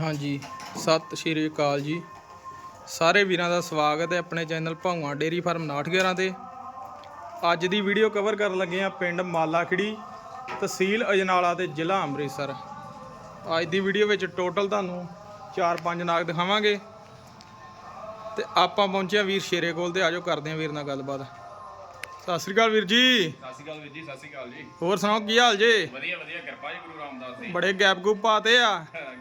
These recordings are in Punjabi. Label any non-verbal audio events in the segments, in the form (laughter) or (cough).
ਹਾਂਜੀ, ਸਤਿ ਸ਼੍ਰੀ ਅਕਾਲ ਜੀ। ਸਾਰੇ ਵੀਰਾਂ ਦਾ ਸਵਾਗਤ ਹੈ ਆਪਣੇ ਚੈਨਲ ਭਾਊਆਂ ਡੇਰੀ ਫਾਰਮ 911 ਤੇ। ਅੱਜ ਦੀ ਵੀਡੀਓ ਕਵਰ ਕਰਨ ਲੱਗੇ ਆ ਪਿੰਡ ਮਾਲਾਖੜੀ ਤਹਿਸੀਲ ਅਜਨਾਲਾ ਤੇ ਜ਼ਿਲ੍ਹਾ ਅੰਮ੍ਰਿਤਸਰ। ਅੱਜ ਦੀ ਵੀਡੀਓ ਵਿੱਚ ਟੋਟਲ ਤੁਹਾਨੂੰ 4-5 ਨਾਗ ਦਿਖਾਵਾਂਗੇ। ਤੇ ਆਪਾਂ ਪਹੁੰਚੇ ਆ ਵੀਰ ਸ਼ੇਰੇ ਕੋਲ ਤੇ ਆਜੋ ਕਰਦੇ ਆ ਵੀਰ ਨਾਲ ਗੱਲਬਾਤ। ਸਤਿ ਸ਼੍ਰੀ ਅਕਾਲ ਵੀਰ ਜੀ। ਸਤਿ ਸ਼੍ਰੀ ਅਕਾਲ ਵੀਰ ਜੀ ਸਤਿ ਸ਼੍ਰੀ ਅਕਾਲ ਜੀ। ਹੋਰ ਸੁਣਾਓ ਕੀ ਹਾਲ ਜੇ? ਵਧੀਆ ਵਧੀਆ ਕਿਰਪਾ ਜੀ ਗੁਰੂ ਰਾਮਦਾਸ ਦੀ। ਬੜੇ ਗੈਪ ਗੂਪ ਪਾਤੇ ਆ।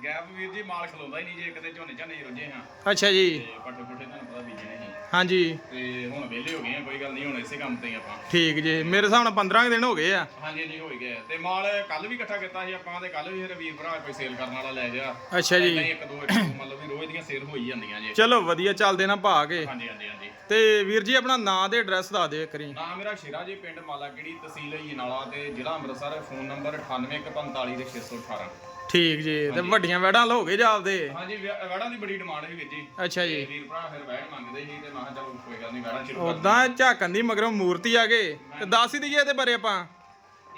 ਗੈਪ ਵੀਰ ਜੀ ਮਾਲ ਖਲੋਂਦਾ ਹੀ ਨਹੀਂ ਜੇ ਕਿਤੇ ਝੋਨੇ ਝਾਨੇ ਰੁੱਝੇ ਹਾਂ। ਅੱਛਾ ਜੀ। ਪੱਟੇ ਪੁੱਟੇ ਤੁਹਾਨੂੰ ਪਤਾ ਬੀਜਣੇ ਸੀ ਹਾਂਜੀ। ਤੇ ਹੁਣ ਵਿਹਲੇ ਹੋ ਗਏ ਆ ਕੋਈ ਗੱਲ ਨਹੀਂ ਹੁਣ ਇਸੇ ਕੰਮ ਤੇ ਹੀ ਆਪਾਂ। ਠੀਕ ਜੀ ਮੇਰੇ ਹਿਸਾਬ ਨਾਲ 15 ਕੁ ਦਿਨ ਹੋ ਗਏ ਆ। ਹਾਂਜੀ ਜੀ ਹੋ ਹੀ ਗਏ ਤੇ ਮਾਲ ਕੱਲ ਵੀ ਇਕੱਠਾ ਕੀਤਾ ਸੀ ਆਪਾਂ ਤੇ ਕੱਲ ਵੀ ਫਿਰ ਵੀਰ ਭਰਾ ਕੋਈ ਸੇਲ ਕਰਨ ਵਾਲਾ ਲੈ ਗਿਆ। ਅੱਛਾ ਜੀ। ਨਹੀਂ ਇੱਕ ਦੋ ਵੀ ਰੋਜ਼ ਦੀਆਂ ਸੇਲ ਹੋ ਹੀ ਜਾਂਦੀਆਂ ਜੀ। ਚਲੋ ਵਧੀਆ ਚੱਲਦੇ ਨਾ ਭਾ ਕੇ। ਹਾਂਜੀ ਹਾਂਜੀ ਹਾਂਜੀ ਤੇ ਵੀਰ ਜੀ ਆਪਣਾ ਨਾਂ ਤੇ ਐਡਰੈਸ ਦੱਸ ਦਿਓ ਇੱਕ ਵਾਰੀ। ਨਾਮ ਮੇਰਾ ਸ਼ੇਰਾ ਜੀ ਪਿੰਡ ਮਾਲਾਕਿੜੀ ਤਹਿਸੀਲ ਜਨਾਲਾ ਤੇ ਜ਼ਿਲ੍ਹਾ ਅੰਮ੍ਰਿਤਸਰ ਫੋਨ ਨੰਬਰ 9845 ਦੇ 618 ਠੀਕ ਜੀ ਤੇ ਵੱਡੀਆਂ ਵੈੜਾਂ ਲੋ ਗਏ ਜਾਪਦੇ ਹਾਂਜੀ ਵੜਾ ਦੀ ਬੜੀ ਡਿਮਾਂਡ ਸੀ ਵੀਰ ਜੀ। ਅੱਛਾ ਜੀ। ਤੇ ਵੀਰ ਭਰਾ ਫਿਰ ਵੈੜ ਮੰਗਦੇ ਸੀ ਤੇ ਮੈਂ ਕਿਹਾ ਚਲੋ ਕੋਈ ਗੱਲ ਨਹੀਂ ਵੈੜਾਂ ਸ਼ੁਰੂ ਕਰ ਉਦਾਂ ਝਾਕਣ ਦੀ ਮਗਰੋਂ ਮੂਰਤੀ ਆ ਗਏ। ਤੇ ਦੱਸ ਹੀ ਦਈਏ ਇਹਦੇ ਬਾਰੇ ਆਪਾਂ।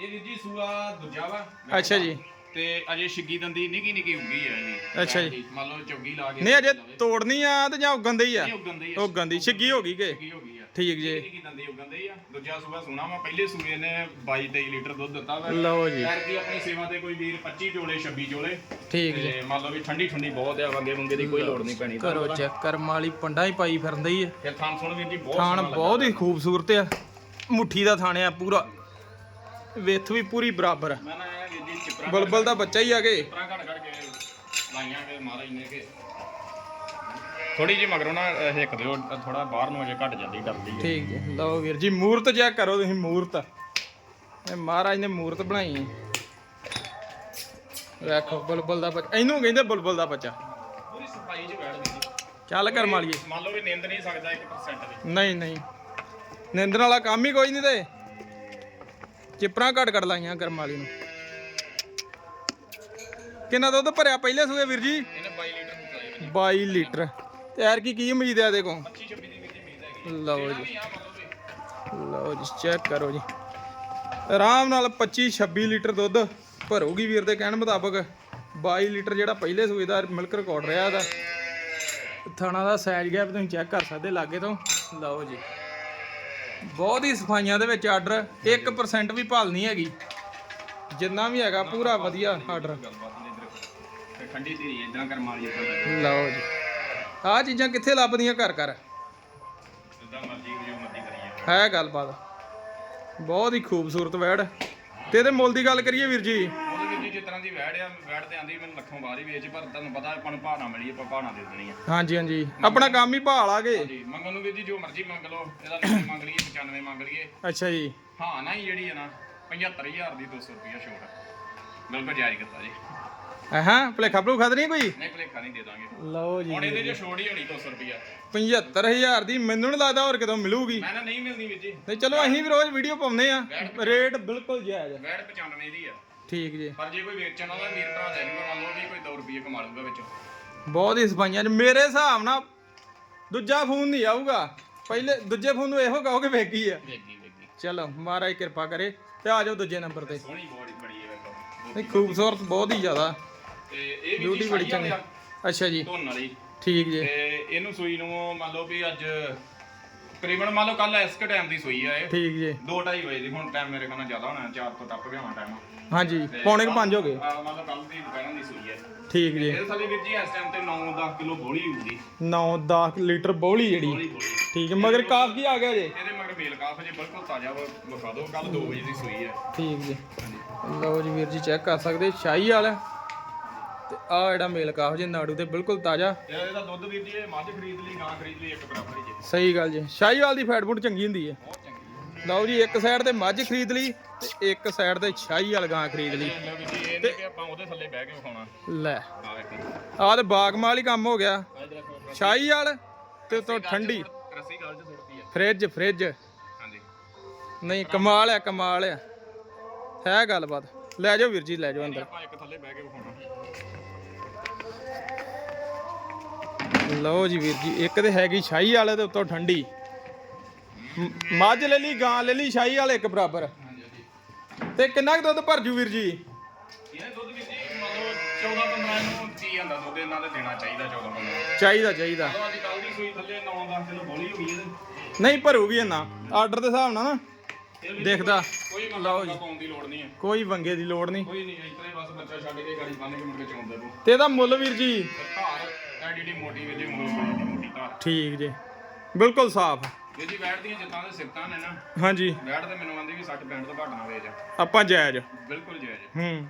ਇਹ ਵੀਰ ਜੀ ਸੂਆ ਦੂਜਾ ਵਾ। ਅੱਛਾ ਜੀ। ਤੇ ਅਜੇ ਛਿੱਗੀ ਦੰਦੀ ਨਿੱਕੀ ਨਿੱਕੀ ਉੱਗੀ ਹੈ ਜੀ ਅੱਛਾ ਜੀ। ਮੰਨ ਲਓ ਚੌਗੀ ਲਾ ਕੇ ਨਹੀਂ ਅਜੇ ਤੋੜਨੀ ਆ ਤੇ ਜਾਂ ਉਗਣ ਦੇ ਆ? ਨਹੀਂ ਉੱਗਣ ਦੀ ਉਗਣ ਦੀ ਛਿੱਗੀ ਹੋ ਗਈ ਕਿ? ਛਿੱਗੀ ਹੋ ਗਈ ਆ। ਠੀਕ ਜੀ। ਨਿੱਕੀ ਦੰਦੀ ਉੱਗਣ ਦੀ ਆ। ਦੂਜਾ ਸੂਆ ਸੋਨਾ ਵਾ। ਪਹਿਲੇ ਸੂਏ ਨੇ 22 23 ਲੀਟਰ ਦੁੱਧ ਦਿੱਤਾ ਵਾ। ਲਓ ਜੀ। ਯਾਰ ਕੀ ਆਪਣੀ ਸੇਵਾ ਤੇ ਕੋਈ ਵੀਰ 25 ਚੋਲੇ 26 ਚੋਲੇ। ਠੀਕ ਜੀ। ਤੇ ਮੰਨ ਲਓ ਵੀ ਠੰਡੀ ਠੰਡੀ ਬਹੁਤ ਆ ਵੰਗੇ ਵੰਗੇ ਦੀ ਕੋਈ ਲੋੜ ਨਹੀਂ ਪੈਣੀ। ਕਰੋ ਚੈੱਕ ਕਰਮ ਵਾਲੀ ਪੰਡਾ ਹੀ ਪਾਈ ਫਿਰਦੀ ਆ। ਫਿਰ ਥਾਂ ਸੁਣ ਵੀਰ ਜੀ ਬਹੁਤ ਥਾਣ ਸੋਹਣਾ ਬਹੁਤ ਹੀ ਖੂਬਸੂਰਤ ਆ। ਮੁੱਠੀ ਦਾ ਥਾਣ ਆ ਪੂਰਾ। ਵਿੱਥ ਵੀ ਪੂਰੀ ਬਰਾਬਰ ਆ। ਮੈਂ ਨਾ ਇਹ ਵੀਰ ਜੀ ਚਿਪਰਾ ਬਲਬਲ ਦਾ ਬੱਚਾ ਹੀ ਆ ਕੇ। ਪਰਾਂ ਘੜ ਘੜ ਕੇ ਲਾਈਆਂ ਕੇ ਮਹਾਰਾਜ ਨੇ ਕਿ। ਥੋੜੀ ਜਿਹੀ ਮਗਰੋਂ ਨਾ ਹਿੱਕ ਦਿਓ ਥੋੜਾ ਬਾਹਰ ਨੂੰ ਅਜੇ ਘਟ ਜਾਂਦੀ ਡਰਦੀ ਹੈ ਠੀਕ ਜੀ ਲਓ ਵੀਰ ਜੀ ਮੂਰਤ ਚੈੱਕ ਕਰੋ ਤੁਸੀਂ ਮੂਰਤ। ਇਹ ਮਹਾਰਾਜ ਨੇ ਮੂਰਤ ਬਣਾਈ ਹੈ। ਵੇਖੋ ਬੁਲਬੁਲ ਦਾ ਬੱਚਾ। ਇਹਨੂੰ ਕਹਿੰਦੇ ਬੁਲਬੁਲ ਦਾ ਬੱਚਾ। ਪੂਰੀ ਸਫ਼ਾਈ 'ਚ ਬੈਠ ਦੀ ਜੀ। ਚੱਲ ਕਰ ਮਾਲੀਏ। ਮੰਨ ਲਓ ਵੀ ਨਿੰਦ ਨਹੀਂ ਸਕਦਾ 1% ਵੀ। ਨਹੀਂ ਨਹੀਂ। ਨਿੰਦਣ ਵਾਲਾ ਕੰਮ ਹੀ ਕੋਈ ਨਹੀਂ ਤੇ। ਚਿਪਰਾਂ ਘਟ ਘਟ ਲਾਈਆਂ ਕਰਮ ਵਾਲੀ ਨੂੰ। ਕਿੰਨਾ ਦੁੱਧ ਭਰਿਆ ਪਹਿਲੇ ਸੂਏ ਵੀਰ ਜੀ? ਇਹਨੇ 22 ਲੀਟਰ ਦਿੱਤਾ ਜੀ। 22 ਲੀਟਰ। ਤੇ ਯਾਰ ਕੀ ਕੀ ਉਮੀਦ ਹੈ ਕੋਲ? 25 26 ਦੀ ਉਮੀਦ ਹੈਗੀ। ਲਓ ਜੀ। ਲਓ ਜੀ ਚੈੱਕ ਕਰੋ ਜੀ। ਆਰਾਮ ਨਾਲ 25 26 ਲੀਟਰ ਦੁੱਧ ਭਰੂਗੀ ਵੀਰ ਦੇ ਕਹਿਣ ਮੁਤਾਬਕ। 22 ਲੀਟਰ ਜਿਹੜਾ ਪਹਿਲੇ ਸੂਏ ਦਾ ਮਿਲਕ ਰਿਕਾਰਡ ਰਿਹਾ ਇਹਦਾ। ਥਾਣਾ ਦਾ ਸਾਈਜ਼ ਗੈਪ ਤੁਸੀਂ ਚੈੱਕ ਕਰ ਸਕਦੇ ਲਾਗੇ ਤੋਂ। ਲਓ ਜੀ। ਬਹੁਤ ਹੀ ਸਫਾਈਆਂ ਦੇ ਵਿੱਚ ਆਰਡਰ 1% ਵੀ ਭਾਲ ਨਹੀਂ ਹੈਗੀ। ਜਿੰਨਾ ਵੀ ਹੈਗਾ ਪੂਰਾ ਵਧੀਆ ਆਰਡਰ। ਠੰਡੀ ਧੀਰੀ ਇਦਾਂ ਕਰ ਮਾਰੀ ਜਾਂਦਾ ਲਓ ਜੀ। ਆਹ ਚੀਜ਼ਾਂ ਕਿੱਥੇ ਲੱਭਦੀਆਂ ਘਰ ਘਰ? ਜਿੱਦਾਂ ਮਰਜ਼ੀ ਜੋ ਮਰਜ਼ੀ ਕਰੀਏ। ਹੈ ਗੱਲਬਾਤ। ਬਹੁਤ ਹੀ ਖੂਬਸੂਰਤ ਵੈੜ ਤੇ ਇਹਦੇ ਮੁੱਲ ਦੀ ਗੱਲ ਕਰੀਏ ਵੀਰ ਜੀ। ਦੀ ਵੈੜ ਆ ਵੈੜ ਤੇ ਆਂਦੀ ਮੈਨੂੰ ਲੱਖੋਂ ਬਾਹਰ ਹੀ ਵੇਚ ਪਰ ਤੁਹਾਨੂੰ ਪਤਾ ਆਪਾਂ ਨੂੰ ਭਾਣਾ ਮਿਲੀ ਆਪਾਂ ਭਾਣਾ ਦੇ ਦੇਣੀ ਆ। ਹਾਂਜੀ ਹਾਂਜੀ। ਆਪਣਾ ਕੰਮ ਹੀ ਭਾਲ ਆਗੇ ਜੀ ਮੰਗਣ ਨੂੰ ਵੀਰ ਜੀ ਜੋ ਮਰਜ਼ੀ ਮੰਗ ਲਓ ਇਹਦਾ 90 ਮੰਗ ਲਈਏ 95 ਮੰਗ ਲਈਏ। ਅੱਛਾ ਜੀ। ਹਾਂ ਨਾ ਹੀ ਜਿਹੜੀ ਹੈ ਨਾ 75000 ਦੀ 200 ਰੁਪਿਆ ਛੋਟ ਬਿਲਕੁਲ ਜਾਇਜ਼ ਕੀਤਾ ਜੀ। ਹਾਂ ਭਲੇਖਾ ਭਲੂਖਾ ਤਾਂ ਨਹੀਂ ਕੋਈ? ਨਹੀਂ ਭਲੇਖਾ ਨਹੀਂ ਦੇ ਦਾਂਗੇ। ਲਓ ਜੀ। ਹੁਣ ਇਹਦੇ ਜੇ ਛੋੜ ਹੀ ਹੋਣੀ 200 ਰੁਪਿਆ 75000 ਦੀ ਮੈਨੂੰ ਨਹੀਂ ਲੱਗਦਾ ਹੋਰ ਕਿਤੋਂ ਮਿਲੂਗੀ। ਮੈਂ ਨਾ ਨਹੀਂ ਮਿਲਣੀ ਵੀਰ ਜੀ। ਨਹੀਂ ਚਲੋ ਅਸੀਂ ਵੀ ਰੋਜ਼ ਵੀਡੀਓ ਪਾਉਂਦੇ ਆ। ਰੇਟ ਬਿਲਕੁਲ ਜਾਇਜ਼ ਆ। ਵੈੜ 95 ਦੀ ਆ। ਠੀਕ ਜੀ। ਪਰ ਜੇ ਕੋਈ ਵੇਚਣ ਵਾਲਾ ਵੀਰ ਭਰਾ ਲੈ ਲੂਗਾ ਮੰਨ ਲਓ ਵੀ ਕੋਈ 2 ਰੁਪਏ ਕਮਾ ਲੂਗਾ ਵਿੱਚ। ਬਹੁਤ ਹੀ ਸਫਾਈਆਂ ਚ ਮੇਰੇ ਹਿਸਾਬ ਨਾਲ ਦੂਜਾ ਫੋਨ ਨਹੀਂ ਆਊਗਾ। ਪਹਿਲੇ ਦੂਜੇ ਫੋਨ ਨੂੰ ਇਹੋ ਕਹੋਗੇ ਆ। ਵੇਗੀ ਵੇਗੀ ਚਲੋ ਮਹਾਰਾਜ ਕਿਰਪਾ ਕਰੇ ਤੇ ਆ ਜਾਓ ਦੂਜੇ ਨੰਬਰ ਤੇ। ਸੋਹਣੀ ਬੋੜੀ ਬੜੀ ਹੈ ਵੇਖੋ। ਨਹੀਂ ਖੂਬਸੂਰਤ ਬਹੁਤ ਹੀ ਜ਼ਿਆਦਾ। ਤੇ ਇਹ ਵੀ ਬਿਊਟੀ ਬੜੀ ਚੰਗੀ। ਅੱਛਾ ਜੀ। ਧੁੰਨ ਵਾਲੀ। ਠੀਕ ਜੀ। ਤੇ ਇਹਨੂੰ ਸੂਈ ਨੂੰ ਮੰਨ ਲਓ ਵੀ ਅੱਜ ਤਕਰੀਬਨ ਮੰਨ ਲਓ ਕੱਲ ਇਸ ਕ ਟਾਈਮ ਦੀ ਸੂਈ ਆ ਇਹ। ਠੀਕ ਜੀ। 2:30 ਵਜੇ ਦੀ ਹੁਣ ਟਾਈਮ ਮੇਰੇ ਕੋਲ ਜ਼ਿਆਦਾ ਹੋਣਾ 4 ਤੋਂ ਟੱਪ ਗਿਆ ਹੋਣਾ ਟਾਈਮ ਹਾਂਜੀ ਪੌਣੇ 5 ਹੋ ਗਏ। ਮੰਨ ਲਓ ਕੱਲ ਦੀ ਦੁਪਹਿਰਾਂ ਦੀ ਸੂਈ ਹੈ ਠੀਕ ਜੀ। ਇਹਦੇ ਸਾਡੀ ਵੀਰ ਜੀ ਇਸ ਟਾਈਮ ਤੇ 9-10 ਕਿਲੋ ਬੋਲੀ ਹੋਊਗੀ 9-10 ਲੀਟਰ ਬੋਲੀ ਜਿਹੜੀ। ਠੀਕ ਹੈ ਮਗਰ ਕਾਫ ਕੀ ਆ ਗਿਆ ਜੇ? ਇਹਦੇ ਮਗਰ ਮੇਲ ਕਾਫ ਜੇ ਬਿਲਕੁਲ ਤਾਜ਼ਾ ਵਾ, ਵਿਖਾ ਦਿਓ ਕੱਲ 2 ਵਜੇ ਦੀ ਸੂਈ ਹੈ ਠੀਕ ਜੀ। ਲਓ ਜੀ ਵੀਰ ਜੀ ਚੈੱਕ ਕਰ ਸਕਦੇ ਸ਼ਾਹੀ ਵਾਲਾ। ਤੇ ਆ ਜਿਹੜਾ ਮੇਲ ਕਾਫ ਜੇ ਨਾੜੂ ਤੇ ਬਿਲਕੁਲ ਤਾਜ਼ਾ। ਇਹ ਇਹਦਾ ਦੁੱਧ ਵੀਰ ਜੀ ਇਹ ਮੱਝ ਖਰੀਦ ਲਈ ਗਾਂ ਖਰੀਦ ਲਈ ਇੱਕ ਬਰਾਬਰ ਹੀ ਜੇ। ਸਹੀ ਗੱਲ ਜੀ। ਸ਼ਾਹੀਵਾਲ ਦੀ ਫੈਟ ਫੂਟ ਚੰਗੀ ਹੁੰਦੀ ਹੈ ਬਹੁਤ ਚੰਗੀ ਹੈ ਲਓ ਜੀ ਇੱਕ ਸਾਈਡ ਤੇ ਮੱਝ ਖਰੀਦ ਲਈ ਤੇ ਇੱਕ ਸਾਈਡ ਤੇ ਸ਼ਾਹੀਵਾਲ ਗਾਂ ਖਰੀਦ ਲਈ। ਕਿ ਆਪਾਂ ਉਹਦੇ ਥੱਲੇ ਬਹਿ ਕੇ ਵਿਖਾਉਣਾ। ਲੈ। ਆ ਤੇ ਬਾਗਮਾਲ ਹੀ ਕੰਮ ਹੋ ਗਿਆ। ਰੱਖੋ ਸ਼ਾਹੀਵਾਲ ਤੇ ਉਤੋਂ ਠੰਡੀ। ਰੱਸੀ ਗੱਲ ਚ ਸੁੱਟਦੀ ਹੈ ਫ੍ਰਿਜ ਫ੍ਰਿਜ। ਹਾਂਜੀ। ਨਹੀਂ ਕਮਾਲ ਆ ਕਮਾਲ ਆ। ਹੈ ਗੱਲਬਾਤ। ਲੈ ਜਾਓ ਵੀਰ ਜੀ ਲੈ ਜਾਓ ਅੰਦਰ। ਆਪਾਂ ਇੱਕ ਥੱਲੇ ਬਹਿ ਕੇ ਵਿਖਾਉਣਾ। ਲਓ ਜੀ ਵੀਰ ਜੀ ਇੱਕ ਤੇ ਹੈਗੀ ਸ਼ਾਹੀ ਵਾਲੇ ਦੇ ਉੱਤੋਂ ਠੰਡੀ। ਮੱਝ ਲੈ ਲਈ ਗਾਂ ਲੈ ਲਈ ਸ਼ਾਹੀ ਵਾਲੇ ਇੱਕ ਬਰਾਬਰ। ਤੇ ਕਿੰਨਾ ਕੁ ਦੁੱਧ ਭਰ ਜੂ ਵੀਰ ਜੀ? ਇਹ ਦੁੱਧ ਵੀਰ ਜੀ ਮੰਨ ਲਓ 14 15 ਨੂੰ 30 25 ਹੁੰਦਾ ਦੁੱਧ ਇਹਨਾਂ ਦੇ ਦੇਣਾ ਚਾਹੀਦਾ 14 15 ਚਾਹੀਦਾ ਚਾਹੀਦਾ। ਚਲੋ ਅੱਜ ਕੱਲ ਦੀ ਸੂਈ ਥੱਲੇ 9-10 ਕਿਲੋ ਬੋਲੀ ਹੋ ਗਈ ਇਹਦੇ। ਨਹੀਂ ਭਰੂਗੀ ਇਹਨਾਂ ਆਰਡਰ ਦੇ ਹਿਸਾਬ ਨਾਲ ਨਾ। ਦੇਖਦਾ। ਕੋਈ ਲਓ ਪਾਉਣ ਦੀ ਲੋੜ ਨਹੀਂ ਹੈ। ਕੋਈ ਵੰਗੇ ਦੀ ਲੋੜ ਨਹੀਂ। ਕੋਈ ਨਹੀਂ ਇਤਨੇ ਬਸ ਬੱਚਾ ਛੱਡ ਕੇ ਗਾੜੀ ਬੰਨ ਕੇ ਮੁੜ ਕੇ ਚੋਂਦਾ ਤੂੰ। ਤੇ ਇਹਦਾ ਮੁੱਲ ਵੀਰ ਜੀ? ਧਾਰ ਐਡੀ ਡੀ ਮੋਟੀ ਵੀ ਜੀ ਮੋਟੀ ਮੋਟੀ ਧਾਰ ਠੀਕ ਜੀ। ਬਿਲਕੁਲ ਸਾਫ਼। ਇਹ ਜੀ ਵੈਟ ਦੀਆਂ ਜਿੱਤਾਂ ਦੇ ਸਿਫਤਾਂ ਨੇ ਨਾ। ਹਾਂਜੀ। ਵੈਟ ਤੇ ਮੈਨੂੰ ਆਂਦੀ ਵੀ 60 65 ਤੋਂ ਘੱਟ ਨਾ ਵੇਚ ਆਪਾਂ ਜਾਇਜ਼। ਬਿਲਕੁਲ ਜਾਇਜ਼। ਹੂੰ।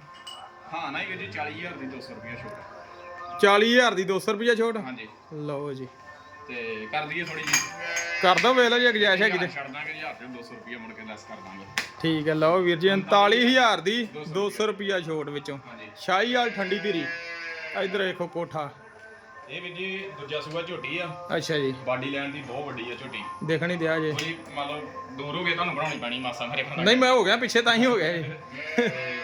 ਹਾਂ ਨਾ ਹੀ ਜੀ 40000 ਦੀ 200 ਰੁਪਏ ਛੋਟ। 40000 ਦੀ 200 ਰੁਪਏ ਛੋਟ? ਹਾਂਜੀ। ਲਓ ਜੀ। ਤੇ ਕਰ ਦਈਏ ਥੋੜੀ ਜੀ ਕਰ ਦੋ ਵੇਖ ਲਓ ਜੀ ਗੁਜਾਇਸ਼ ਹੈਗੀ ਤੇ। ਛੱਡ ਦਾਂਗੇ 1000 ਤੇ 200 ਰੁਪਏ ਮੁੜ ਕੇ ਲੈਸ ਕਰ ਦਾਂਗੇ। ਠੀਕ ਹੈ ਲਓ ਵੀਰ ਜੀ 39000 ਦੀ 200 ਰੁਪਿਆ ਛੋਟ ਵਿੱਚੋਂ। ਹਾਂਜੀ। ਸ਼ਾਹੀ ਵਾਲ ਠੰਡੀ ਧੀਰੀ। ਇਧਰ ਦੇਖੋ ਕੋਠਾ। ਇਹ ਵੀ ਜੀ ਦੂਜਾ ਸੂਆ ਝੋਟੀ ਆ। ਅੱਛਾ ਜੀ। ਬਾਡੀ ਲੈਣ ਦੀ ਬਹੁਤ ਵੱਡੀ ਆ ਝੋਟੀ। ਦੇਖਣੀ ਦਿਆ ਜੇ। ਕੋਈ ਮੰਨ ਲਓ ਦੂਰ ਹੋ ਗਏ ਤੁਹਾਨੂੰ ਬਣਾਉਣੀ ਪੈਣੀ ਮਾਸਾ ਮੇਰੇ ਕੋਲ ਨਹੀਂ ਮੈਂ ਹੋ ਗਿਆ ਪਿੱਛੇ ਤਾਂ ਹੀ ਹੋ ਗਿਆ ਜੀ (laughs)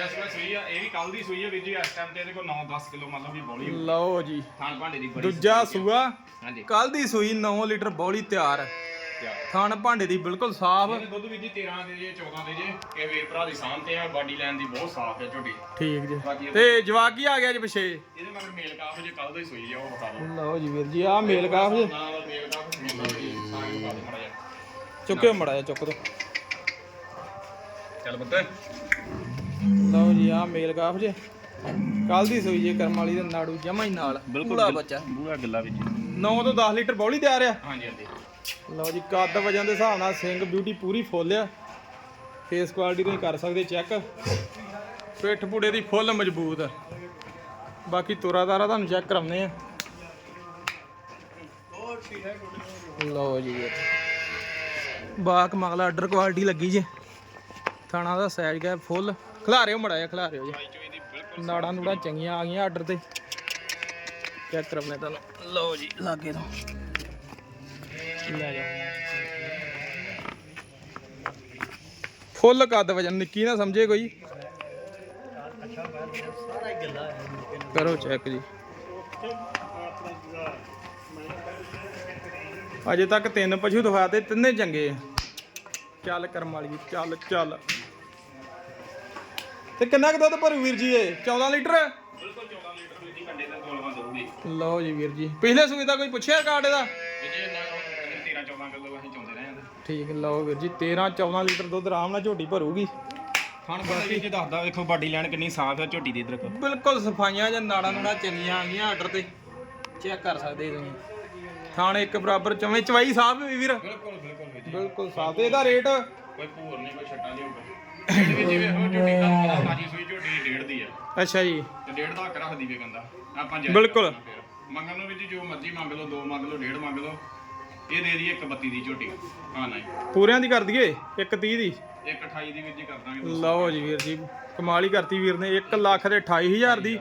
ਦੂਜਾ ਸੂਆ ਸੂਈ ਆ ਇਹ ਵੀ ਕੱਲ ਦੀ ਸੂਈ ਆ ਵੀਰ ਜੀ ਇਸ ਟਾਈਮ ਤੇ ਇਹਦੇ ਕੋਲ 9-10 ਕਿਲੋ ਮੰਨ ਲਓ ਵੀ ਬੋਲੀ ਲਓ ਜੀ ਥਾਣ ਭਾਂਡੇ ਦੀ ਬੜੀ ਦੂਜਾ ਸੂਆ ਹਾਂਜੀ। ਕੱਲ ਦੀ ਸੂਈ 9 ਲੀਟਰ ਬੌਲੀ ਤਿਆਰ। ਥਣ ਭਾਂਡੇ ਦੀ ਬਿਲਕੁਲ ਸਾਫ਼। ਇਹਦੇ ਦੁੱਧ ਵੀ ਜੀ 13 ਦੇ ਜੇ 14 ਦੇ ਜੇ ਇਹ ਵੀਰ ਭਰਾ ਦੀ ਸਾਂਭ ਤੇ ਆ ਬਾਡੀ ਲੈਣ ਦੀ ਬਹੁਤ ਸਾਫ਼ ਹੈ ਝੋਟੀ। ਠੀਕ ਜੀ। ਬਾਕੀ ਇਹ- ਤੇ ਜਵਾਕ ਹੀ ਆ ਗਿਆ ਜੀ ਪਿੱਛੇ? ਇਹਦੇ ਮਗਰ ਮੇਲ ਕਾਫ ਜੇ ਕੱਲ ਦਾ ਹੀ ਸੂਈ ਆ ਉਹ ਵਿਖਾ ਲਓ ਲਓ ਜੀ ਵੀਰ ਜੀ ਆ ਮੇਲ ਕਾਫ ਜੀ। ਦਾ ਮੇਲ ਕਾਫ ਮੇਲ ਦਿਓ ਮਾੜਾ ਚੁੱਕਿਓ ਮੜਾ ਜਾ ਚੁੱਕ ਦੋ ਚੱਲ ਪੁੱਤ। ਲਓ ਜੀ ਆ ਮੇਲ ਕਾਫ ਜੇ। ਕੱਲ ਦੀ ਸੂਈ ਜੇ ਕਰਮ ਵਾਲੀ ਦੇ ਨਾੜੂ ਜਮਾ ਹੀ ਨਾਲ। ਪੂਰਾ ਬੱਚਾ। ਬੂਹਾ ਗੱਲਾ ਵੀ ਜੀ 9 ਤੋਂ 10 ਲੀਟਰ ਬੌਲੀ ਤਿਆਰ ਆ। ਹਾਂਜੀ ਹਾਂਜੀ। ਲਓ ਜੀ ਕੱਦ ਵਜਨ ਦੇ ਹਿਸਾਬ ਨਾਲ ਸਿੰਘ ਬਿਊਟੀ ਪੂਰੀ ਫੁੱਲ ਆ। ਫੇਸ ਕੁਆਲਿਟੀ ਤੁਸੀਂ ਕਰ ਸਕਦੇ ਚੈੱਕ ਪਿੱਠ ਪੂੜੇ ਦੀ ਫੁੱਲ ਮਜ਼ਬੂਤ ਆ। ਬਾਕੀ ਤੋਰਾ ਤਾਰਾ ਤੁਹਾਨੂੰ ਚੈੱਕ ਕਰਾਉਂਦੇ ਆ। ਲਓ ਜੀ। ਬਾਕ ਮਗਲਾ ਆਰਡਰ ਕੁਆਲਿਟੀ ਲੱਗੀ ਜੇ। ਥਾਣਾ ਦਾ ਸਾਈਜ਼ ਗਿਆ ਫੁੱਲ ਖਿਲਾਰਿਓ ਮੜਾ ਜਾ। ਖਿਲਾਰਿਓ ਜੀ ਨਾੜਾਂ ਨੂੜਾਂ ਚੰਗੀਆਂ ਆ ਗਈਆਂ ਆਰਡਰ ਤੇ। ਚੈੱਕ ਕਰਾਉਂਦੇ ਤੁਹਾਨੂੰ। ਲਓ ਜੀ ਲਾਗੇ ਤੋਂ। ਲੈ ਜਾ ਫੁੱਲ ਕੱਦ ਵਜਨ ਨਿੱਕੀ ਨਾ ਸਮਝੇ ਕੋਈ? ਕਰੋ ਚੈੱਕ ਜੀ। ਅਜੇ ਤੱਕ ਤਿੰਨ ਪਸ਼ੂ ਦਿਖਾਤੇ ਤਿੰਨੇ ਚੰਗੇ ਆ। ਚੱਲ ਕਰਮ ਵਾਲੀ ਚੱਲ ਚੱਲ। ਤੇ ਕਿੰਨਾ ਕੁ ਦੁੱਧ ਭਰੂ ਵੀਰ ਜੀ ਇਹ? 14 ਲੀਟਰ? ਬਿਲਕੁਲ 14 ਲੀਟਰ ਦੀ ਕੰਡੇ ਦਾ ਦੋਲਵਾ ਦਊਗੀ ਲਓ ਜੀ ਵੀਰ ਜੀ। ਪਿਛਲੇ ਸੂਏ ਦਾ ਕੋਈ ਪੁੱਛਿਆ ਕਾਰਡ ਇਹਦਾ? ਜੇ ਨਾ 13 14 ਕਿਲੋ ਅਸੀਂ ਚੋਂਦੇ ਰਹੇ ਹਾਂ ਠੀਕ ਲਓ ਵੀਰ ਜੀ 13 14 ਲੀਟਰ ਦੁੱਧ ਆਰਾਮ ਨਾਲ ਝੋਟੀ ਭਰੂਗੀ। ਖਾਣ ਬਾਕੀ ਜੇ ਦੱਸਦਾ ਵੇਖੋ ਬਾਡੀ ਲੈਣ ਕਿੰਨੀ ਸਾਫ਼ ਹੈ ਝੋਟੀ ਦੀ ਇਧਰ। ਕੋ ਬਿਲਕੁਲ ਸਫਾਈਆਂ ਜਾਂ ਨਾੜਾਂ ਨੂੜਾਂ ਚੰਗੀਆਂ ਆ ਗਈਆਂ ਆਰਡਰ ਤੇ। ਚੈੱਕ ਕਰ ਸਕਦੇ ਤੁਸੀਂ। ਥਾਣ ਇੱਕ ਬਰਾਬਰ ਚਵੇਂ ਚਵਾਈ ਸਾਹਿਬ ਵੀ ਵੀਰ। ਬਿਲਕੁਲ ਬਿਲਕੁਲ ਵੀ ਜੀ। ਬਿਲਕੁਲ ਸਾਫ਼। ਤੇ ਇਹਦਾ ਰੇਟ? ਕੋਈ ਭੂਰ ਨਹੀਂ ਕੋਈ ਛੱਟਾ ਨਹੀਂ ਹੋਊਗਾ ਇਹਦੇ ਵਿੱਚ ਜਿਵੇਂ ਉਹ ਝੋਟੀ ਦਾ ਪਤਾ ਤਾਜੀ ਸੂਈ ਝੋਟੀ ਡੇਢ ਦੀ ਆ। ਅੱਛਾ ਜੀ। ਤੇ ਡੇਢ ਦਾ ਹੱਕ ਰੱਖਦੀ ਵੇ ਕਹਿੰਦਾ ਆਪਾਂ ਜਾਇਜ਼ ਬਿਲਕੁਲ। ਕਰਨਾ ਫਿਰ। ਮੰਗਣ ਨੂੰ ਵੀ ਜੀ ਜੋ ਮਰਜ਼ੀ ਮੰਗ ਲਓ ਦੋ ਮੰਗ ਲਓ ਡੇਢ ਮੰਗ ਲਓ। ਇਹ ਦੇ ਦੀ ਇੱਕ 32 ਦੀ ਝੋਟੀ। ਹਾਂ ਨਹੀਂ। ਪੂਰਿਆਂ ਦੀ ਕਰ ਦਈਏ? ਇੱਕ 30 ਦੀ? ਇੱਕ 28 ਦੀ ਵੀ ਜੀ ਕਰ ਦਾਂਗੇ ਲਓ ਜੀ ਵੀਰ ਜੀ ਕਮਾਲ ਹੀ ਕਰਤੀ ਵੀਰ ਨੇ। 1 ਲੱਖ ਦੇ। 28000 ਦੀ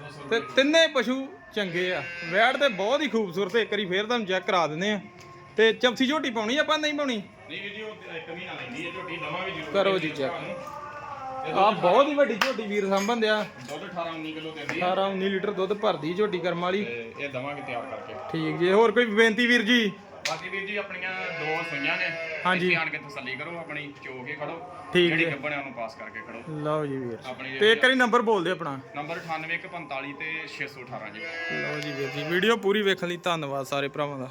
200 ਤੇ ਤਿੰਨੇ ਪਸ਼ੂ ਚੰਗੇ ਆ। ਵੈੜ ਤੇ ਬਹੁਤ ਹੀ ਖੂਬਸੂਰਤ ਇੱਕ ਵਾਰੀ ਫੇਰ ਤੁਹਾਨੂੰ ਚੈੱਕ ਕਰਾ ਦਿੰਦੇ ਆ। ਤੇ ਚੌਥੀ ਝੋਟੀ ਪਾਉਣੀ ਆਪਾਂ ਨਹੀਂ ਪਾਉਣੀ? ਨਹੀਂ ਵੀਰ ਜੀ ਉਹ ਇੱਕ ਮਹੀਨਾ ਲੈਂਦੀ ਹੈ ਝੋਟੀ ਦਵਾਂਗੇ ਜ਼ਰੂਰ ਕਰੋ ਜੀ check। ਆ ਬਹੁਤ ਹੀ ਵੱਡੀ ਝੋਟੀ ਵੀਰ ਸੰਭਨ ਆ। ਦੁੱਧ 18 19 ਕਿਲੋ ਦਿੰਦੀ ਹੈ। 18 19 ਲੀਟਰ ਦੁੱਧ ਭਰਦੀ ਝੋਟੀ ਕਰਮ ਵਾਲੀ। ਤੇ ਇਹ ਦਵਾਂਗੇ ਤਿਆਰ ਕਰਕੇ। ਠੀਕ ਜੀ ਹੋਰ ਕੋਈ ਬੇਨਤੀ ਵੀਰ ਜੀ? ਬਾਕੀ ਵੀਰ ਜੀ ਆਪਣੀਆਂ ਦੋ ਸੂਈਆਂ ਨੇ। ਹਾਂਜੀ। ਇੱਥੇ ਆਣ ਕੇ ਤਸੱਲੀ ਕਰੋ ਆਪਣੀ ਚੋ ਕੇ ਖੜੋ। ਠੀਕ ਜਿਹੜੀ ਜੀ। ਗੱਬਣਿਆਂ ਨੂੰ ਪਾਸ ਕਰਕੇ ਖੜੋ। ਲਓ ਜੀ ਵੀਰ। ਆਪਣੀ ਤੇ ਇੱਕ ਵਾਰੀ ਨੰਬਰ ਬੋਲ ਦਿਓ ਆਪਣਾ। ਨੰਬਰ 9845 ਤੇ 618 ਜੀ। ਲਓ ਜੀ ਵੀਰ ਜੀ ਵੀਡੀਓ ਪੂਰੀ ਵੇਖਣ ਲਈ ਧੰਨਵਾਦ ਸਾਰੇ ਭਰਾਵਾਂ ਦਾ।